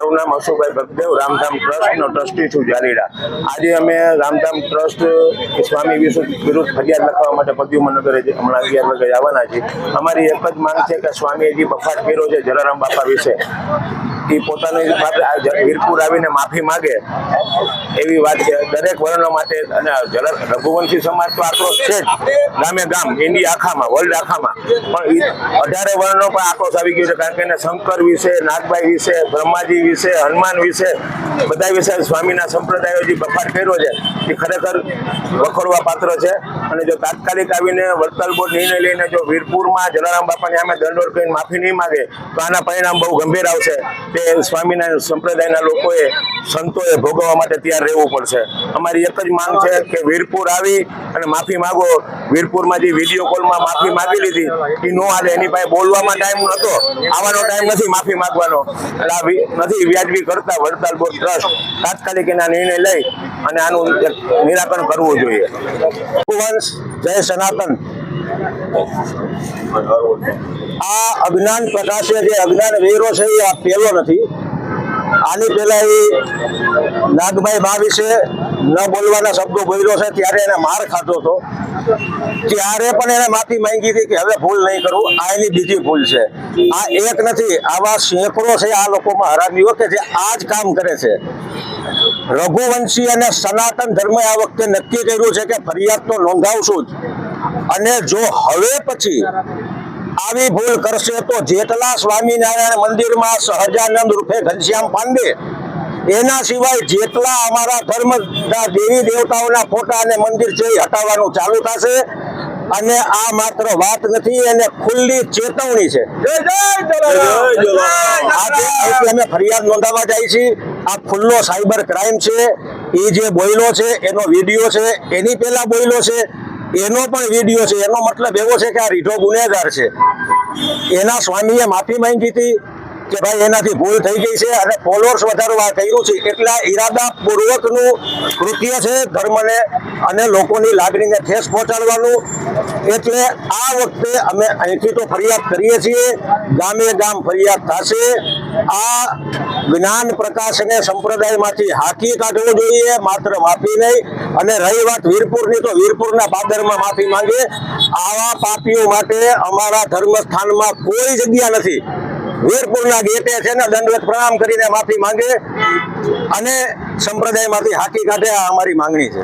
મારું નામ અશોકભાઈ ભગદેવ રામધામ ટ્રસ્ટનો ટ્રસ્ટી છું જાલીડા આજે અમે રામધામ ટ્રસ્ટ સ્વામી વિરુદ્ધ ફરિયાદ લખવા માટે પદ્યુમનગરે જે હમણાં અગિયાર વાગે આવવાના છે અમારી એક જ માંગ છે કે સ્વામીએ જે બફાટ કર્યો છે, જલારામ બાપા વિશે. એ પોતાની વીરપુર આવીને માફી માગે. એવી વાત છે. દરેક વર્ણો માટે અને રઘુવંશી સમાજ તો આક્રોશ છે ગામે ગામ, ઇન્ડિયા આખામાં વર્લ્ડ આખામાં. પણ અઢારે વર્ણનો પણ આક્રોશ આવી ગયો છે. કારણ કે એને શંકર વિશે, નાગભાઈ વિશે, બ્રહ્માજી વિશે, હનુમાન વિશે, બધા વિશે સ્વામીના સંપ્રદાયો જે બફાટ કર્યો છે, એ ખરેખર વખોડવા પાત્ર છે. અને જો તાત્કાલિક આવીને વડતાલ બોર્ડ નિર્ણય લઈને જો વીરપુરમાં જલારામ બાપાની સામે દંડોર કરીને માફી નહીં માગે, તો આના પરિણામ બહુ ગંભીર આવશે. તે સ્વામિનારાયણ સંપ્રદાયના લોકોએ સંતોએ ભોગવવા માટે ત્યાં રહેવું પડશે. અમારી એક જ માંગ છે કે વીરપુર આવી અને માફી માગો. વીરપુરમાં જે વીડિયો કોલમાં માફી માગી લીધી એ નો હાલે. એની પાસે બોલવામાં ટાઈમ નહોતો. આવવાનો ટાઈમ નથી માફી માંગવાનો. એટલે નથી વ્યાજબી કરતા વડતાલ બોર્ડ ટ્રસ્ટ તાત્કાલિક એના નિર્ણય લઈ અને આનું નિરાકરણ કરવું જોઈએ. જય સનાતન. આ અજ્ઞાન પ્રકાશે જે અજ્ઞાન વેરો છે એ આ પહેલો નથી. આની પહેલા એ નાગભાઈ મા વિશે ન બોલવાના શબ્દો બોલ્યો છે, ત્યારે એને માર ખાધો હતો. ત્યારે પણ એને માફી માંગી હતી કે હવે ભૂલ નહીં કરું, આ એની બીજી ભૂલ છે. આ એક નથી, આવા સેંકડો છે આ લોકોમાં હરામીઓ કે જે આ જ કામ કરે છે. રઘુવંશી અને સનાતન ધર્મે આ વખતે નક્કી કર્યું છે કે ફરિયાદ તો નોંધાવશું જ. અને જો હવે પછી આવી ભૂલ કરશે તો જેટલા સ્વામિનારાયણ મંદિરમાં સહજાનંદ રૂપે ઘનશ્યામ પાંડે એના સિવાય જેટલા અમારા ધર્મ દેવી દેવતાઓના ફોટા અને મંદિર છે એ હટાવવાનું ચાલુ થશે અને આ માત્ર વાત નથી એને ખુલ્લી ચેતવણી છે આજે અમે ફરિયાદ નોંધાવા જાય છીએ આ ખુલ્લો સાયબર ક્રાઇમ છે એ જે બોયલો છે એનો વીડિયો છે એની પહેલા બોયલો છે એનો પણ વીડિયો છે. એનો મતલબ એવો છે કે આ રીઢો ગુનેગાર છે. એના સ્વામીએ માફી માંગી હતી કે ભાઈ એનાથી ભૂલ થઈ ગઈ છે અને ફોલોઅર્સ વધારવા કર્યું છે. એટલા ઈરાદા પૂર્વકનું કૃત્ય છે ધર્મને અને લોકોની લાગણીને ઠેસ પહોંચાડવાનું. એટલે આ વખતે અમે અહીંથી તો ફરિયાદ કરીએ છીએ. ગામે ગામ ફરિયાદ થશે. આ જ્ઞાન પ્રકાશને સંપ્રદાયમાંથી હાકી કાઢવો જોઈએ, માત્ર માફી નહીં. અને રહી વાત વીરપુરની, તો વીરપુરના પાદરમાં માફી માંગે. આવા પાપીઓ માટે અમારા ધર્મ સ્થાનમાં કોઈ જગ્યા નથી. વીરપુરના ગેટે છે ને, દંડવત પ્રણામ કરીને માફી માંગે. અને સંપ્રદાયમાંથી હાકી કાઢે, આ અમારી માંગણી છે.